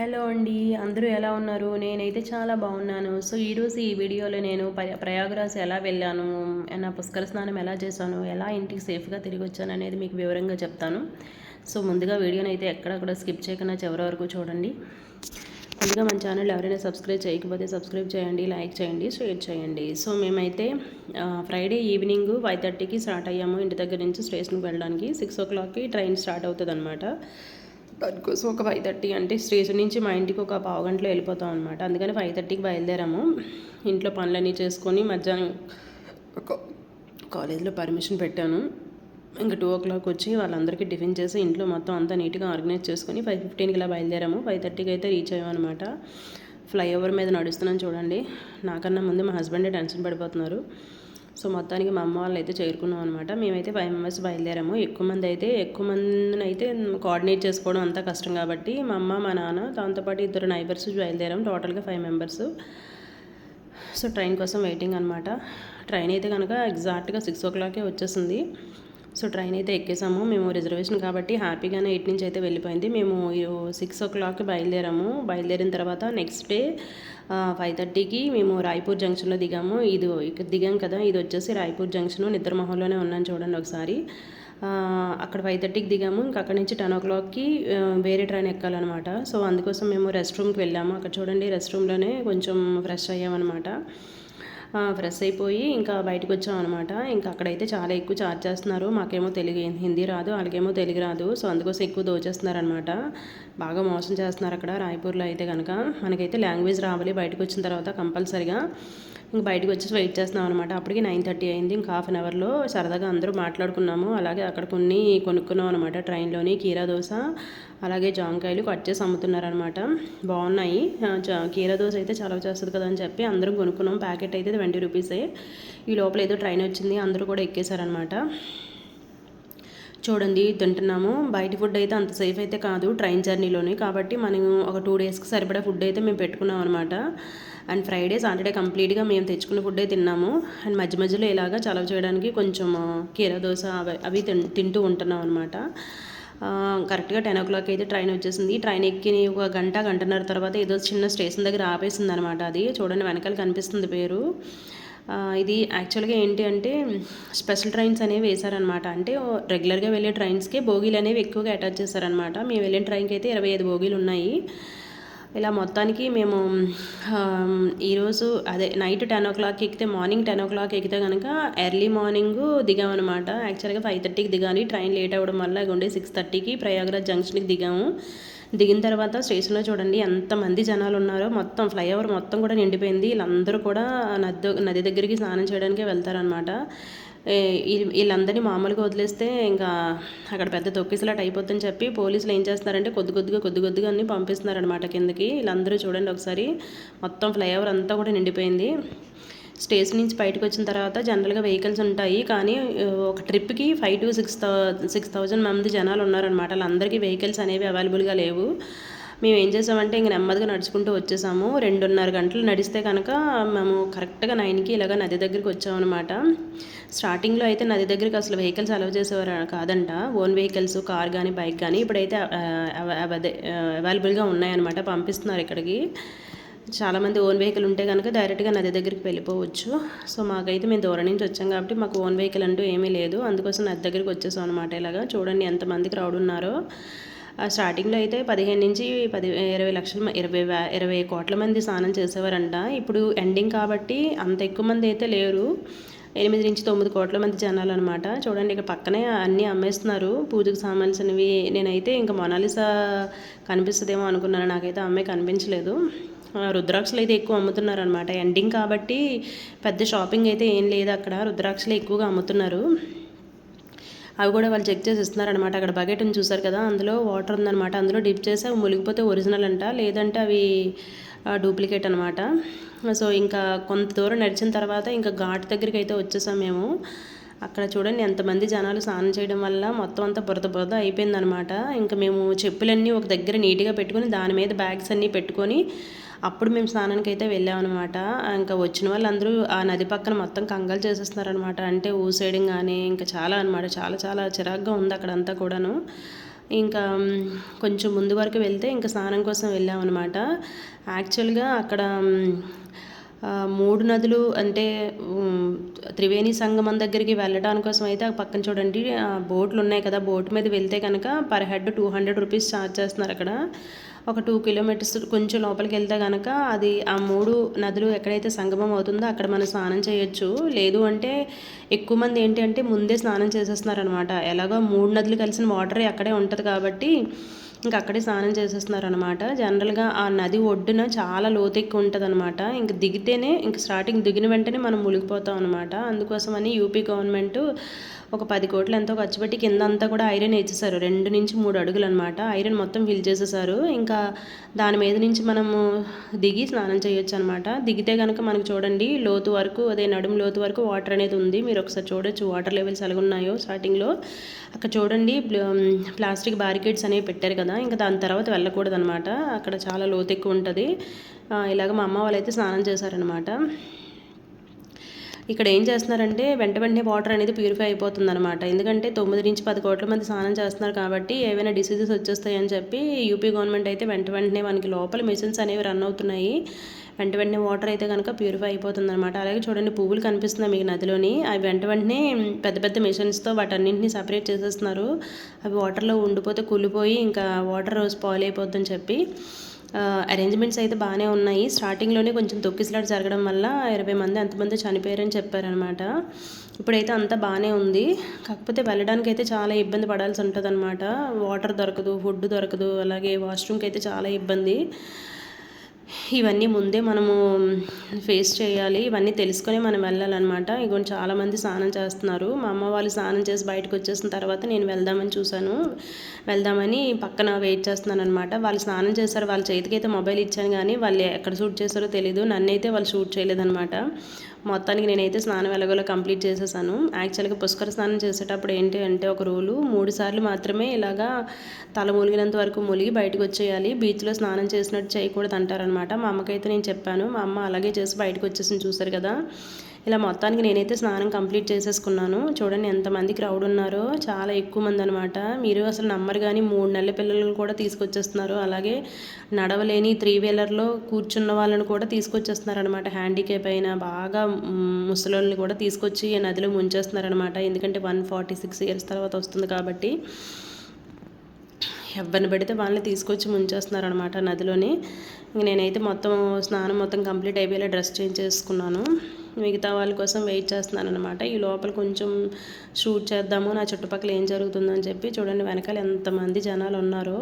Hello అండి అందరూ ఎలా ఉన్నారు? నేనైతే చాలా బాగున్నాను. సో ఈరోజు ఈ వీడియోలో నేను ప్రయాగరాజ్ ఎలా వెళ్ళాను నా పుష్కర స్నానం ఎలా చేశాను ఎలా ఇంటికి సేఫ్గా తిరిగి వచ్చాను అనేది మీకు వివరంగా చెప్తాను. సో ముందుగా వీడియోని అయితే ఎక్కడ కూడా స్కిప్ చేయకుండా చివరి వరకు చూడండి. ముందుగా మన ఛానల్ ఎవరైనా సబ్స్క్రైబ్ చేయకపోతే సబ్స్క్రైబ్ చేయండి లైక్ చేయండి షేర్ చేయండి. సో మేమైతే ఫ్రైడే ఈవినింగ్ ఫైవ్ థర్టీకి స్టార్ట్ అయ్యాము. ఇంటి దగ్గర నుంచి స్టేషన్కి వెళ్ళడానికి సిక్స్ ఓ క్లాక్కి ట్రైన్ స్టార్ట్ అవుతుంది అనమాట దానికోసం ఒక ఫైవ్ థర్టీ అంటే స్టేషన్ నుంచి మా ఇంటికి ఒక పావు గంటలో వెళ్ళిపోతాం అనమాట అందుకని ఫైవ్ థర్టీకి బయలుదేరాము. ఇంట్లో పనులన్నీ చేసుకొని మధ్యాహ్నం ఒక కాలేజ్లో పర్మిషన్ పెట్టాను. ఇంకా టూ ఓ క్లాక్ వచ్చి వాళ్ళందరికీ టిఫిన్ చేసి ఇంట్లో మొత్తం అంతా నీట్గా ఆర్గనైజ్ చేసుకొని ఫైవ్ ఫిఫ్టీన్కి ఇలా బయలుదేరాము. ఫైవ్ థర్టీకి అయితే రీచ్ అయ్యామన్నమాట ఫ్లైఓవర్ మీద నడుస్తున్నాను చూడండి. నాకన్నా ముందు మా హస్బెండే టెన్షన్ పడిపోతున్నారు. సో మొత్తానికి మా అమ్మ వాళ్ళు అయితే చేరుకున్నాం అనమాట మేమైతే ఫైవ్ మెంబర్స్ బయలుదేరాము. ఎక్కువ మంది అయితే ఎక్కువ మందిని అయితే కోఆర్డినేట్ చేసుకోవడం అంతా కష్టం కాబట్టి మా అమ్మ మా నాన్న దాంతోపాటు ఇద్దరు నైబర్స్ బయలుదేరాం టోటల్గా ఫైవ్ మెంబర్స్. సో ట్రైన్ కోసం వెయిటింగ్ అనమాట ట్రైన్ అయితే కనుక ఎగ్జాక్ట్గా సిక్స్ ఓ క్లాకే వచ్చేసింది. సో ట్రైన్ అయితే ఎక్కేసాము. మేము రిజర్వేషన్ కాబట్టి హ్యాపీగానే ఎయిట్ నుంచి అయితే వెళ్ళిపోయింది. మేము సిక్స్ ఓ క్లాక్కి బయలుదేరాము. బయలుదేరిన తర్వాత నెక్స్ట్ డే ఫైవ్ థర్టీకి మేము రాయ్పూర్ జంక్షన్లో దిగాము. ఇది ఇక్కడ దిగాం కదా ఇది వచ్చేసి రాయ్పూర్ జంక్షన్. నిద్రమహల్లోనే ఉన్నాను చూడండి ఒకసారి. అక్కడ ఫైవ్ థర్టీకి దిగాము. ఇంకా అక్కడ నుంచి టెన్ ఓ క్లాక్కి వేరే ట్రైన్ ఎక్కాలన్నమాట. సో అందుకోసం మేము రెస్ట్ రూమ్కి వెళ్ళాము. అక్కడ చూడండి రెస్ట్ రూమ్లోనే కొంచెం ఫ్రెష్ అయ్యామన్నమాట. ఫ్రెష్ అయిపోయి ఇంకా బయటకు వచ్చాం అనమాట ఇంకా అక్కడైతే చాలా ఎక్కువ ఛార్జ్ చేస్తున్నారు. మాకేమో తెలుగు హిందీ రాదు వాళ్ళకేమో తెలుగు రాదు. సో అందుకోసం ఎక్కువ దోచేస్తున్నారనమాట బాగా మోసం చేస్తున్నారు అక్కడ రాయపూర్లో అయితే కనుక మనకైతే లాంగ్వేజ్ రావాలి. బయటకు వచ్చిన తర్వాత కంపల్సరిగా ఇంక బయటకు వచ్చి వెయిట్ చేస్తున్నాం అనమాట అప్పటికి నైన్ థర్టీ అయింది. ఇంకా హాఫ్ అన్ అవర్లో సరదాగా అందరూ మాట్లాడుకున్నాము. అలాగే అక్కడ కొన్ని కొనుక్కున్నాం అనమాట ట్రైన్లోని కీరా దోశ. అలాగే జామకాయలు కట్ చేసి అమ్ముతున్నారనమాట బాగున్నాయి. కీర జా- కీరా దోశ అయితే చలవ చేస్తుంది కదా అని చెప్పి అందరం కొనుక్కున్నాం. ప్యాకెట్ అయితే ట్వంటీ రూపీసే. ఈ లోపల ఏదో ట్రైన్ వచ్చింది. అందరూ కూడా ఎక్కేశారనమాట చూడండి తింటున్నాము. బయట ఫుడ్ అయితే అంత సేఫ్ అయితే కాదు ట్రైన్ జర్నీలోని. కాబట్టి మనం ఒక టూ డేస్కి సరిపడా ఫుడ్ అయితే మేము పెట్టుకున్నాం అనమాట అండ్ ఫ్రైడే సాటర్డే కంప్లీట్గా మేము తెచ్చుకున్న ఫుడ్డే తిన్నాము. అండ్ మధ్య మధ్యలో ఇలాగా చలవ చేయడానికి కొంచెం కీర కీరా దోశ అవి అవి తింటూ ఉంటున్నాం అనమాట కరెక్ట్గా టెన్ ఓ క్లాక్ అయితే ట్రైన్ వచ్చేసింది. ట్రైన్ ఎక్కి ఒక గంట గంటన్నర తర్వాత ఏదో చిన్న స్టేషన్ దగ్గర ఆపేసింది అనమాట అది. చూడండి వెనకాల కనిపిస్తుంది పేరు. ఇది యాక్చువల్గా ఏంటి అంటే స్పెషల్ ట్రైన్స్ అనేవి వేశారనమాట అంటే రెగ్యులర్గా వెళ్ళే ట్రైన్స్కి బోగీలు అనేవి ఎక్కువగా అటాచ్ చేశారనమాట మేము వెళ్ళిన ట్రైన్కి అయితే ఇరవై ఐదు బోగీలు ఉన్నాయి. ఇలా మొత్తానికి మేము ఈరోజు అదే నైట్ టెన్ ఓ క్లాక్ ఎక్కితే మార్నింగ్ టెన్ ఓ క్లాక్ ఎక్కితే కనుక ఎర్లీ మార్నింగ్ దిగామన్నమాట. యాక్చువల్గా ఫైవ్ థర్టీకి దిగాలి. ట్రైన్ లేట్ అవ్వడం వల్ల ఉండే సిక్స్ థర్టీకి ప్రయాగరాజ్ జంక్షన్కి దిగాము. దిగిన తర్వాత స్టేషన్లో చూడండి ఎంతమంది జనాలు ఉన్నారో మొత్తం ఫ్లైఓవర్ మొత్తం కూడా నిండిపోయింది. వీళ్ళందరూ కూడా నది నది దగ్గరికి స్నానం చేయడానికే వెళ్తారనమాట వీళ్ళందరినీ మామూలుగా వదిలేస్తే ఇంకా అక్కడ పెద్ద తొక్కిసలాట అయిపోతుందని చెప్పి పోలీసులు ఏం చేస్తున్నారంటే కొద్ది కొద్దిగా కొద్ది కొద్దిగా అన్నీ పంపిస్తున్నారనమాట కిందకి. వీళ్ళందరూ చూడండి ఒకసారి. మొత్తం ఫ్లైఓవర్ అంతా కూడా నిండిపోయింది. స్టేషన్ నుంచి బయటకు వచ్చిన తర్వాత జనరల్గా వెహికల్స్ ఉంటాయి. కానీ ఒక ట్రిప్కి five to six thou six thousand మంది జనాలు ఉన్నారనమాట వాళ్ళందరికీ వెహికల్స్ అనేవి అవైలబుల్గా లేవు. మేము ఏం చేసామంటే ఇంక నెమ్మదిగా నడుచుకుంటూ వచ్చేసాము. రెండున్నర గంటలు నడిస్తే కనుక మేము కరెక్ట్గా నైన్కి ఇలాగ నది దగ్గరికి వచ్చామన్నమాట. స్టార్టింగ్లో అయితే నది దగ్గరికి అసలు వెహికల్స్ అలవ్ చేసేవారు కాదంట. ఓన్ వెహికల్స్ కార్ కానీ బైక్ కానీ ఇప్పుడైతే అవ- అదే అవైలబుల్గా ఉన్నాయన్నమాట. పంపిస్తున్నారు ఇక్కడికి. చాలామంది ఓన్ వెహికల్ ఉంటే కనుక డైరెక్ట్గా నది దగ్గరికి వెళ్ళిపోవచ్చు. సో మాకైతే మేము దూరం నుంచి వచ్చాం కాబట్టి మాకు ఓన్ వెహికల్ అంటూ ఏమీ లేదు. అందుకోసం నది దగ్గరికి వచ్చేసాం అనమాట ఇలాగా. చూడండి ఎంతమంది క్రౌడ్ ఉన్నారో. స్టార్టింగ్లో అయితే పదిహేను నుంచి పది ఇరవై లక్షల ఇరవై ఇరవై కోట్ల మంది స్నానం చేసేవారంట. ఇప్పుడు ఎండింగ్ కాబట్టి అంత ఎక్కువ మంది అయితే లేరు. ఎనిమిది నుంచి తొమ్మిది కోట్ల మంది జనాలు అనమాట చూడండి ఇక్కడ పక్కనే అన్నీ అమ్మేస్తున్నారు. పూజకు సంబంధించినవి నేనైతే ఇంకా మొనాలిసా కనిపిస్తుందేమో అనుకున్నాను. నాకైతే అమ్మాయి కనిపించలేదు. ఆ, రుద్రాక్షలు అయితే ఎక్కువ అమ్ముతున్నారు అనమాట ఎండింగ్ కాబట్టి పెద్ద షాపింగ్ అయితే ఏం లేదు అక్కడ. రుద్రాక్షలు ఎక్కువగా అమ్ముతున్నారు. అవి కూడా వాళ్ళు చెక్ చేసి ఇస్తున్నారనమాట అక్కడ బకెట్ ఉంది చూసారు కదా అందులో వాటర్ ఉందన్నమాట. అందులో డిప్ చేసి అవి మునిగిపోతే ఒరిజినల్ అంట లేదంటే అవి డూప్లికేట్ అనమాట సో ఇంకా కొంత దూరం నడిచిన తర్వాత ఇంకా ఘాట్ దగ్గరికి అయితే వచ్చేసాం మేము. అక్కడ చూడండి ఎంతమంది జనాలు స్నానం చేయడం వల్ల మొత్తం అంతా బురద బురద అయిపోయిందనమాట ఇంకా మేము చెప్పులన్నీ ఒక దగ్గర నీట్గా పెట్టుకొని దాని మీద బ్యాగ్స్ అన్నీ పెట్టుకొని అప్పుడు మేము స్నానానికి అయితే వెళ్ళామన్నమాట. ఇంకా వచ్చిన వాళ్ళందరూ ఆ నది పక్కన మొత్తం కంగాలు చేసేస్తున్నారనమాట అంటే ఊసేయడం కానీ ఇంకా చాలా అనమాట చాలా చాలా చిరాగ్గా ఉంది అక్కడంతా కూడాను. ఇంకా కొంచెం ముందు వరకు వెళ్తే ఇంకా స్నానం కోసం వెళ్ళామన్నమాట. యాక్చువల్గా అక్కడ మూడు నదులు అంటే త్రివేణి సంగమం దగ్గరికి వెళ్ళడానికి కోసం అయితే ఆ పక్కన చూడండి ఆ, బోట్లు ఉన్నాయి కదా బోట్ మీద వెళ్తే కనుక per head two hundred rupees charge చేస్తున్నారు అక్కడ. ఒక టూ కిలోమీటర్స్ కొంచెం లోపలికి వెళ్తే కనుక అది ఆ మూడు నదులు ఎక్కడైతే సంగమం అవుతుందో అక్కడ మనం స్నానం చేయొచ్చు. లేదు అంటే ఎక్కువ మంది ఏంటి అంటే ముందే స్నానం చేసేస్తున్నారు అనమాట ఎలాగో మూడు నదులు కలిసిన వాటర్ అక్కడే ఉంటుంది కాబట్టి ఇంకా అక్కడే స్నానం చేసేస్తున్నారు అనమాట జనరల్గా ఆ నది ఒడ్డున చాలా లోతెక్కి ఉంటుంది అనమాట ఇంక దిగితేనే ఇంక స్టార్టింగ్ దిగిన వెంటనే మనం మునిగిపోతాం అనమాట అందుకోసమని యూపీ గవర్నమెంట్ ఒక పది కోట్లు ఎంతో ఖర్చు పెట్టి కింద అంతా కూడా ఐరన్ వేసేసారు రెండు నుంచి మూడు అడుగులు అనమాట ఐరన్ మొత్తం ఫిల్ చేసేసారు ఇంకా దాని మీద నుంచి మనము దిగి స్నానం చేయొచ్చు అనమాట దిగితే కనుక మనకు చూడండి లోతు వరకు అదే నడుము లోతు వరకు వాటర్ అనేది ఉంది. మీరు ఒకసారి చూడొచ్చు వాటర్ లెవెల్స్ ఎలాగ ఉన్నాయో స్టార్టింగ్లో. అక్కడ చూడండి ప్లాస్టిక్ బ్యారికేడ్స్ అనేవి పెట్టారు కదా. ఇంకా దాని తర్వాత వెళ్ళకూడదు అనమాట అక్కడ చాలా లోతు ఎక్కువ ఉంటుంది. ఇలాగ మా అమ్మ వాళ్ళైతే స్నానం చేశారనమాట ఇక్కడ ఏం చేస్తున్నారంటే వెంట వెంటనే వాటర్ అనేది ప్యూరిఫై అయిపోతుంది అనమాట ఎందుకంటే తొమ్మిది నుంచి పది కోట్ల మంది స్నానం చేస్తున్నారు కాబట్టి ఏవైనా డిసీజెస్ వచ్చేస్తాయని చెప్పి యూపీ గవర్నమెంట్ అయితే వెంట వెంటనే మనకి లోపల మిషన్స్ అనేవి రన్ అవుతున్నాయి. వెంట వెంటనే వాటర్ అయితే కనుక ప్యూరిఫై అయిపోతుంది అనమాట అలాగే చూడండి పువ్వులు కనిపిస్తున్నాయి మీకు నదిలోని. అవి వెంట వెంటనే పెద్ద పెద్ద మిషన్స్తో వాటన్నింటినీ సపరేట్ చేసేస్తున్నారు. అవి వాటర్లో ఉండిపోతే కూలిపోయి ఇంకా వాటర్ స్పాయిల్ అయిపోద్దని చెప్పి అరేంజ్మెంట్స్ అయితే బాగానే ఉన్నాయి. స్టార్టింగ్లోనే కొంచెం తొక్కిసలాట జరగడం వల్ల ఇరవై మంది అంతమంది చనిపోయారని చెప్పారనమాట. ఇప్పుడైతే అంతా బాగానే ఉంది. కాకపోతే వెళ్ళడానికి అయితే చాలా ఇబ్బంది పడాల్సి ఉంటుంది అనమాట వాటర్ దొరకదు ఫుడ్ దొరకదు అలాగే వాష్రూమ్కి అయితే చాలా ఇబ్బంది. ఇవన్నీ ముందే మనము ఫేస్ చేయాలి. ఇవన్నీ తెలుసుకొని మనం వెళ్ళాలన్నమాట. ఇగో చాలామంది స్నానం చేస్తున్నారు. మా అమ్మ వాళ్ళు స్నానం చేసి బయటకు వచ్చేసిన తర్వాత నేను వెళ్దామని చూశాను. వెళ్దామని పక్కన వెయిట్ చేస్తున్నాను అనమాట వాళ్ళు స్నానం చేశారు. వాళ్ళ చేతికి అయితే మొబైల్ ఇచ్చాను కానీ వాళ్ళు ఎక్కడ షూట్ చేశారో తెలీదు. నన్నైతే వాళ్ళు షూట్ చేయలేదన్నమాట. మొత్తానికి నేనైతే స్నానం ఎలాగోలా కంప్లీట్ చేసేసాను. యాక్చువల్గా పుష్కర స్నానం చేసేటప్పుడు ఏంటి అంటే ఒక రూలు మూడు సార్లు మాత్రమే ఇలాగా తల మూలిగినంత వరకు మూలిగి బయటకు వచ్చేయాలి. బీచ్లో స్నానం చేసినట్టు చేయకూడదు అంటారనమాట మా అమ్మకైతే నేను చెప్పాను మా అమ్మ అలాగే చేసి బయటకు వచ్చేసి చూసారు కదా. ఇలా మొత్తానికి నేనైతే స్నానం కంప్లీట్ చేసేసుకున్నాను. చూడండి ఎంతమంది క్రౌడ్ ఉన్నారో. చాలా ఎక్కువ మంది అనమాట మీరు అసలు నమ్మరు కానీ మూడు నెలల పిల్లలను కూడా తీసుకొచ్చేస్తున్నారు. అలాగే నడవలేని త్రీ వీలర్లో కూర్చున్న వాళ్ళని కూడా తీసుకొచ్చేస్తున్నారు అనమాట హ్యాండికేప్ అయిన బాగా మ్, ముసలోళ్ళని కూడా తీసుకొచ్చి నదిలో ముంచేస్తున్నారనమాట ఎందుకంటే వన్ ఫార్టీ సిక్స్ ఇయర్స్ తర్వాత వస్తుంది కాబట్టి. ఎవరిని పెడితే వాళ్ళని తీసుకొచ్చి ముంచేస్తున్నారు అనమాట నదిలోని. నేనైతే మొత్తం స్నానం మొత్తం కంప్లీట్ అయిపోయేలా డ్రెస్ చేంజ్ చేసుకున్నాను. మిగతా వాళ్ళ కోసం వెయిట్ చేస్తున్నాను అనమాట ఈ లోపల కొంచెం షూట్ చేద్దాము నా చుట్టుపక్కల ఏం జరుగుతుందని చెప్పి చూడండి వెనకాల ఎంతమంది జనాలు ఉన్నారో.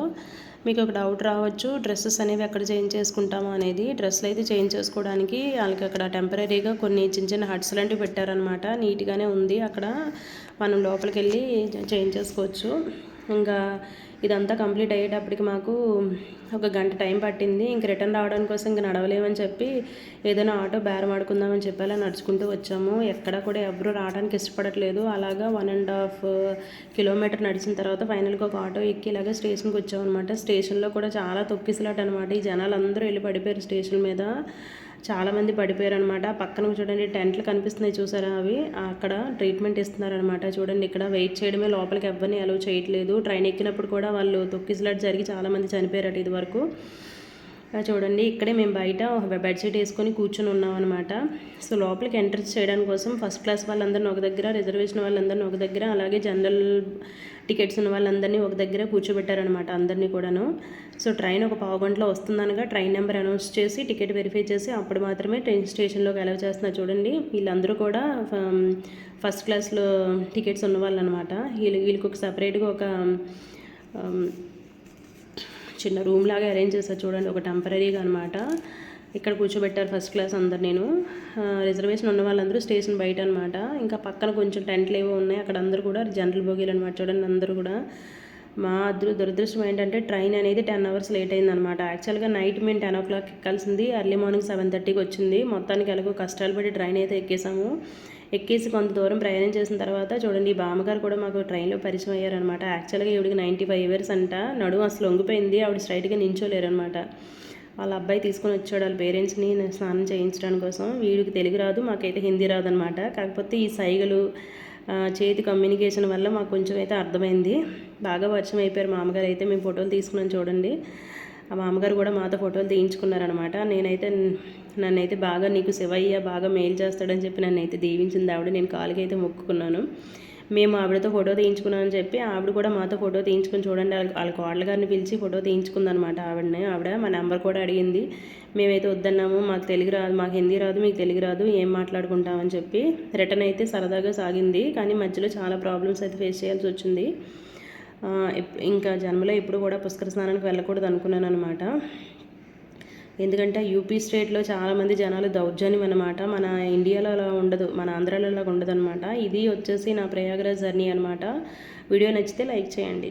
మీకు ఒక డౌట్ రావచ్చు డ్రెస్సెస్ అనేవి ఎక్కడ చేంజ్ చేసుకుంటాము అనేది. డ్రెస్సులు అయితే చేంజ్ చేసుకోవడానికి వాళ్ళకి అక్కడ టెంపరీగా కొన్ని చిన్న చిన్న హట్స్ లాంటివి పెట్టారనమాట నీట్గానే ఉంది అక్కడ. మనం లోపలికి వెళ్ళి చేంజ్ చేసుకోవచ్చు. ఇంకా ఇదంతా కంప్లీట్ అయ్యేటప్పటికి మాకు ఒక గంట టైం పట్టింది. ఇంక రిటర్న్ రావడానికి కోసం ఇంక నడవలేమని చెప్పి ఏదైనా ఆటో బేరం ఆడుకుందామని చెప్పి అలా నడుచుకుంటూ వచ్చాము. ఎక్కడ కూడా ఎవరు రావడానికి ఇష్టపడట్లేదు. అలాగా వన్ అండ్ హాఫ్ కిలోమీటర్ నడిచిన తర్వాత ఫైనల్గా ఒక ఆటో ఎక్కి ఇలాగే స్టేషన్కి వచ్చామన్నమాట. అనమాట స్టేషన్లో కూడా చాలా తొక్కిసలాట అనమాట ఈ జనాలు అందరూ వెళ్ళి పడిపోయారు స్టేషన్ మీద. చాలా మంది పడిపోయారు అనమాట పక్కన చూడండి టెంట్లు కనిపిస్తున్నాయి చూసారా అవి? అక్కడ ట్రీట్మెంట్ ఇస్తున్నారనమాట చూడండి ఇక్కడ వెయిట్ చేయడమే లోపలికి ఎవరిని అలౌ చేయట్లేదు. ట్రైన్ ఎక్కినప్పుడు కూడా వాళ్ళు తొక్కిసలాట్ జరిగి చాలామంది చనిపోయారట ఇది వరకు చూడండి ఇక్కడే మేము బయట బెడ్షీట్ బెడ్ షీట్ వేసుకొని కూర్చొని ఉన్నాం అనమాట సో లోపలికి ఎంటర్ చేయడానికి కోసం ఫస్ట్ క్లాస్ వాళ్ళందరిని ఒక దగ్గర రిజర్వేషన్ వాళ్ళందరిని ఒక దగ్గర అలాగే జనరల్ టికెట్స్ ఉన్న వాళ్ళందరినీ ఒక దగ్గర కూర్చోబెట్టారనమాట అందరినీ కూడాను. సో ట్రైన్ ఒక పావు గంటలో వస్తుందనగా ట్రైన్ నెంబర్ అనౌన్స్ చేసి టికెట్ వెరిఫై చేసి అప్పుడు మాత్రమే ట్రైన్ స్టేషన్లోకి అలౌ చేస్తున్నారు చూడండి. వీళ్ళందరూ కూడా ఫస్ట్ క్లాస్లో టికెట్స్ ఉన్న వాళ్ళు అనమాట వీళ్ళు వీళ్ళకి ఒక సపరేట్గా ఒక చిన్న రూమ్ లాగా అరేంజ్ చేశారు చూడండి. ఒక టెంపరీగా అనమాట. ఇక్కడ కూర్చోబెట్టారు ఫస్ట్ క్లాస్ అందరు నేను. రిజర్వేషన్ ఉన్న వాళ్ళందరూ స్టేషన్ బయట అనమాట ఇంకా పక్కన కొంచెం టెంట్లు ఏవో ఉన్నాయి. అక్కడ అందరూ కూడా జనరల్ బోగీలు అనమాట చూడండి అందరూ కూడా. మా అదృ దురదృష్టం ఏంటంటే ట్రైన్ అనేది టెన్ అవర్స్ లేట్ అయిందనమాట యాక్చువల్గా నైట్ మేము టెన్ ఓ క్లాక్ ఎక్కాల్సింది ఎర్లీ మార్నింగ్ సెవెన్ థర్టీకి వచ్చింది. మొత్తానికి ఎలాగో కష్టాలు పడి ట్రైన్ అయితే ఎక్కేసాము. ఎక్కేసి కొంత దూరం ప్రయాణం చేసిన తర్వాత చూడండి ఈ బామ్మగారు కూడా మాకు ట్రైన్లో పరిచయం అయ్యారనమాట యాక్చువల్గా ఈవిడికి నైంటీ ఫైవ్ ఇయర్స్ అంట. నడుము అసలు వంగిపోయింది ఆవిడ స్ట్రైట్గా నించోలేరనమాట వాళ్ళ అబ్బాయి తీసుకొని వచ్చాడు వాళ్ళ పేరెంట్స్ని స్నానం చేయించడానికి కోసం. వీడికి తెలుగు రాదు మాకైతే హిందీ రాదు అనమాట కాకపోతే ఈ సైగలు చేతి కమ్యూనికేషన్ వల్ల మాకు కొంచెం అయితే అర్థమైంది. బాగా వర్షం అయిపోయారు మామగారు అయితే. మేము ఫోటోలు తీసుకున్నాం చూడండి. ఆ మామగారు కూడా మాతో ఫోటోలు తీయించుకున్నారనమాట. నేనైతే నన్నైతే బాగా నీకు శివయ్య బాగా మేలు చేస్తాడని చెప్పి నన్ను అయితే దీవించింది ఆవిడ. నేను కాలుకి అయితే మొక్కుకున్నాను. మేము ఆవిడతో ఫోటో తీయించుకున్నామని చెప్పి ఆవిడ కూడా మాతో ఫోటో తీయించుకుని చూడండి వాళ్ళ వాళ్ళ కోడల గారిని పిలిచి ఫోటో తీయించుకుందనమాట ఆవిడని. ఆవిడ మా నెంబర్ కూడా అడిగింది. మేమైతే వద్దన్నాము మాకు తెలుగు రాదు మాకు హిందీ రాదు మీకు తెలుగు రాదు ఏం మాట్లాడుకుంటామని చెప్పి రిటర్న్ అయితే సరదాగా సాగింది. కానీ మధ్యలో చాలా ప్రాబ్లమ్స్ అయితే ఫేస్ చేయాల్సి వచ్చింది. ఇంకా జన్మలో ఎప్పుడు కూడా పుష్కర స్నానానికి వెళ్ళకూడదు అనుకున్నాను అనమాట ఎందుకంటే యూపీ స్టేట్లో చాలామంది జనాలు దౌర్జన్యం అనమాట మన ఇండియాలో అలా ఉండదు మన ఆంధ్రాలో అలా ఉండదు అనమాట ఇది వచ్చేసి నా ప్రయాగరాజ్ జర్నీ అనమాట వీడియో నచ్చితే లైక్ చేయండి.